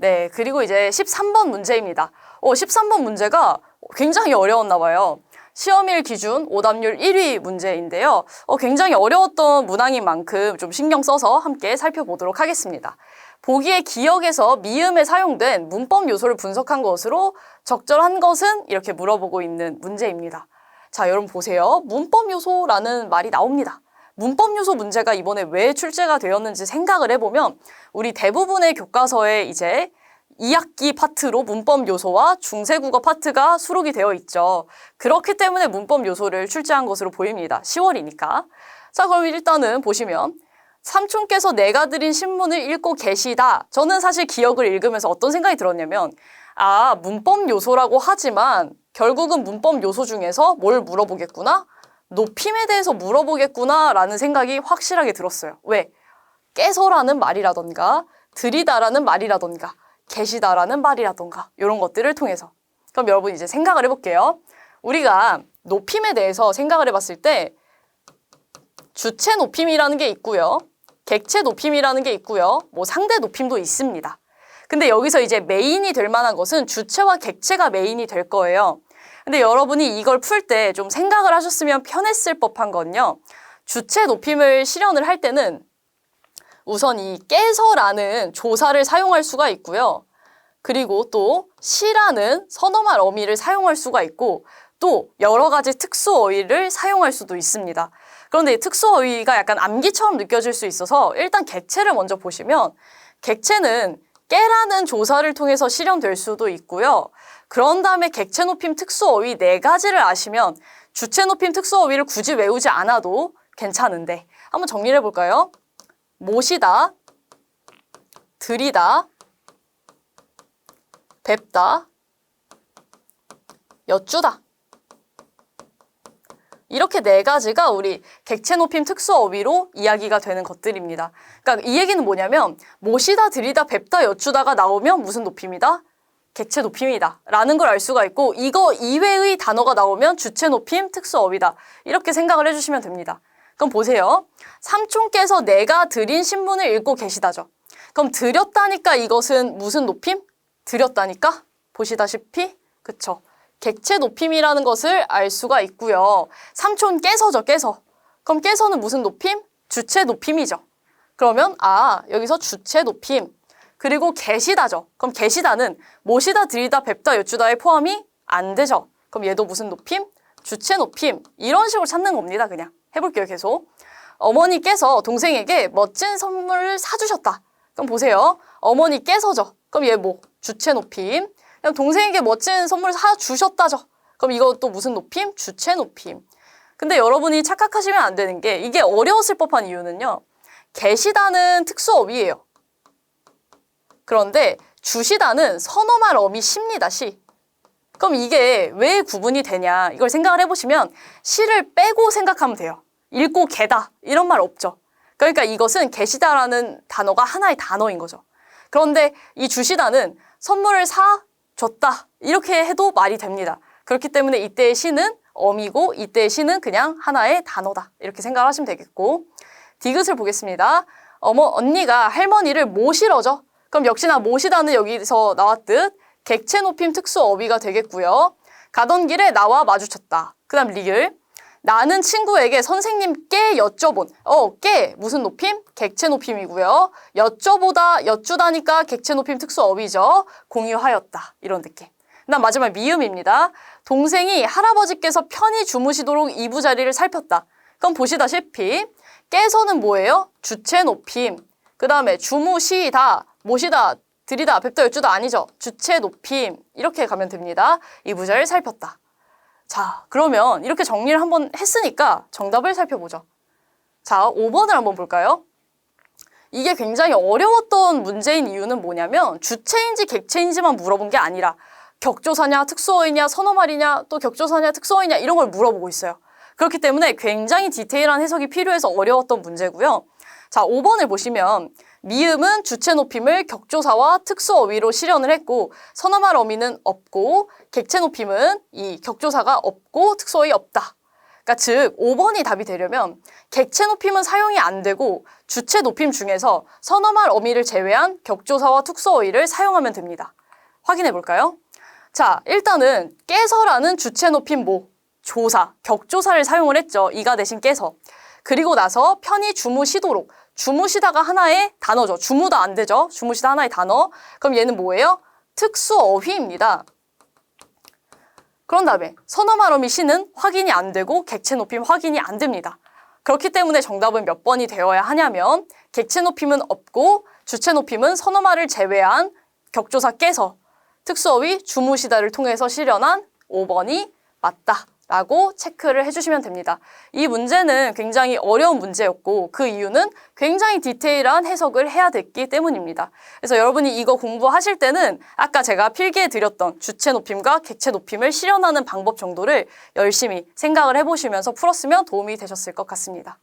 네, 그리고 이제 13번 문제입니다. 어, 13번 문제가 굉장히 어려웠나 봐요. 시험일 기준 오답률 1위 문제인데요. 어, 굉장히 어려웠던 문항인 만큼 좀 신경 써서 함께 살펴보도록 하겠습니다. 보기의 기억에서 미음에 사용된 문법 요소를 분석한 것으로 적절한 것은 이렇게 물어보고 있는 문제입니다. 자, 여러분 보세요. 문법 요소라는 말이 나옵니다. 문법 요소 문제가 이번에 왜 출제가 되었는지 생각을 해보면 우리 대부분의 교과서에 이제 2학기 파트로 문법 요소와 중세국어 파트가 수록이 되어 있죠. 그렇기 때문에 문법 요소를 출제한 것으로 보입니다. 10월이니까. 자, 그럼 일단은 보시면 삼촌께서 내가 드린 신문을 읽고 계시다. 저는 사실 기억을 읽으면서 어떤 생각이 들었냐면 아, 문법 요소라고 하지만 결국은 문법 요소 중에서 뭘 물어보겠구나? 높임에 대해서 물어보겠구나 라는 생각이 확실하게 들었어요. 왜? 깨서라는 말이라던가 들이다라는 말이라던가 계시다라는 말이라던가 이런 것들을 통해서 그럼 여러분 이제 생각을 해볼게요. 우리가 높임에 대해서 생각을 해봤을 때 주체 높임이라는 게 있고요. 객체 높임이라는 게 있고요. 뭐 상대 높임도 있습니다. 근데 여기서 이제 메인이 될 만한 것은 주체와 객체가 메인이 될 거예요. 근데 여러분이 이걸 풀 때 좀 생각을 하셨으면 편했을 법한 건요. 주체 높임을 실현을 할 때는 우선 이 깨서라는 조사를 사용할 수가 있고요. 그리고 또 시라는 선어말 어미를 사용할 수가 있고 또 여러 가지 특수 어휘를 사용할 수도 있습니다. 그런데 이 특수 어휘가 약간 암기처럼 느껴질 수 있어서 일단 객체를 먼저 보시면 객체는 깨라는 조사를 통해서 실현될 수도 있고요. 그런 다음에 객체 높임 특수 어휘 네 가지를 아시면 주체 높임 특수 어휘를 굳이 외우지 않아도 괜찮은데 한번 정리를 해볼까요? 모시다, 들이다, 뵙다, 여쭈다. 이렇게 네 가지가 우리 객체 높임 특수 어휘로 이야기가 되는 것들입니다. 그러니까 이 얘기는 뭐냐면 모시다, 들이다, 뵙다, 여쭈다가 나오면 무슨 높임이다? 객체 높임이다. 라는 걸 알 수가 있고 이거 이외의 단어가 나오면 주체 높임 특수 어휘다. 이렇게 생각을 해주시면 됩니다. 그럼 보세요. 삼촌께서 내가 드린 신문을 읽고 계시다죠. 그럼 드렸다니까 이것은 무슨 높임? 드렸다니까? 보시다시피 그쵸. 객체 높임이라는 것을 알 수가 있고요. 삼촌 깨서죠, 깨서. 그럼 깨서는 무슨 높임? 주체 높임이죠. 그러면 아, 여기서 주체 높임. 그리고 계시다죠. 그럼 계시다는 모시다, 드리다, 뵙다, 여쭈다에 포함이 안 되죠. 그럼 얘도 무슨 높임? 주체 높임. 이런 식으로 찾는 겁니다, 그냥. 해볼게요, 계속. 어머니께서 동생에게 멋진 선물을 사주셨다. 그럼 보세요. 어머니께서죠. 그럼 얘 뭐? 주체 높임. 그럼 동생에게 멋진 선물 사주셨다죠. 그럼 이것도 무슨 높임? 주체 높임. 근데 여러분이 착각하시면 안 되는 게 이게 어려웠을 법한 이유는요. 계시다는 특수어휘예요. 그런데 주시다는 선어말 어미 시입니다, 시. 그럼 이게 왜 구분이 되냐 이걸 생각을 해보시면 시를 빼고 생각하면 돼요. 읽고 개다 이런 말 없죠. 그러니까 이것은 계시다라는 단어가 하나의 단어인 거죠. 그런데 이 주시다는 선물을 사 줬다 이렇게 해도 말이 됩니다. 그렇기 때문에 이때의 시는 어미고 이때의 시는 그냥 하나의 단어다 이렇게 생각을 하시면 되겠고 디귿을 보겠습니다. 어머 언니가 할머니를 모시러죠. 그럼 역시나 모시다는 여기서 나왔듯 객체 높임 특수 어휘가 되겠고요. 가던 길에 나와 마주쳤다. 그 다음 리을. 나는 친구에게 선생님께 여쭤본, 어, 깨, 무슨 높임? 객체 높임이고요. 여쭤보다, 여쭈다니까 객체 높임 특수 어휘죠. 공유하였다. 이런 느낌. 그 다음 마지막 미음입니다. 동생이 할아버지께서 편히 주무시도록 이부 자리를 살폈다. 그럼 보시다시피, 깨서는 뭐예요? 주체 높임. 그 다음에 주무시다, 모시다, 들이다, 뵙다, 여쭈다 아니죠. 주체 높임. 이렇게 가면 됩니다. 이 부자를 살폈다. 자, 그러면 이렇게 정리를 한번 했으니까 정답을 살펴보죠. 자, 5번을 한번 볼까요? 이게 굉장히 어려웠던 문제인 이유는 뭐냐면 주체인지 객체인지만 물어본 게 아니라 격조사냐, 특수어이냐, 선어말이냐, 또 격조사냐, 특수어이냐 이런 걸 물어보고 있어요. 그렇기 때문에 굉장히 디테일한 해석이 필요해서 어려웠던 문제고요. 자, 5번을 보시면 미음은 주체 높임을 격조사와 특수 어휘로 실현을 했고 선어말 어미는 없고 객체 높임은 이 격조사가 없고 특수 어휘 없다. 그러니까 즉 5번이 답이 되려면 객체 높임은 사용이 안 되고 주체 높임 중에서 선어말 어미를 제외한 격조사와 특수 어휘를 사용하면 됩니다. 확인해 볼까요? 자, 일단은 깨서라는 주체 높임 뭐 조사, 격조사를 사용을 했죠. 이가 대신 깨서. 그리고 나서 편히 주무시도록 주무시다가 하나의 단어죠. 주무다 안 되죠. 주무시다 하나의 단어. 그럼 얘는 뭐예요? 특수 어휘입니다. 그런 다음에 선어말어미 시는 확인이 안 되고 객체 높임 확인이 안 됩니다. 그렇기 때문에 정답은 몇 번이 되어야 하냐면 객체 높임은 없고 주체 높임은 선어말을 제외한 격조사 깨서 특수어휘 주무시다를 통해서 실현한 5번이 맞다 라고 체크를 해주시면 됩니다. 이 문제는 굉장히 어려운 문제였고 그 이유는 굉장히 디테일한 해석을 해야 됐기 때문입니다. 그래서 여러분이 이거 공부하실 때는 아까 제가 필기해 드렸던 주체 높임과 객체 높임을 실현하는 방법 정도를 열심히 생각을 해보시면서 풀었으면 도움이 되셨을 것 같습니다.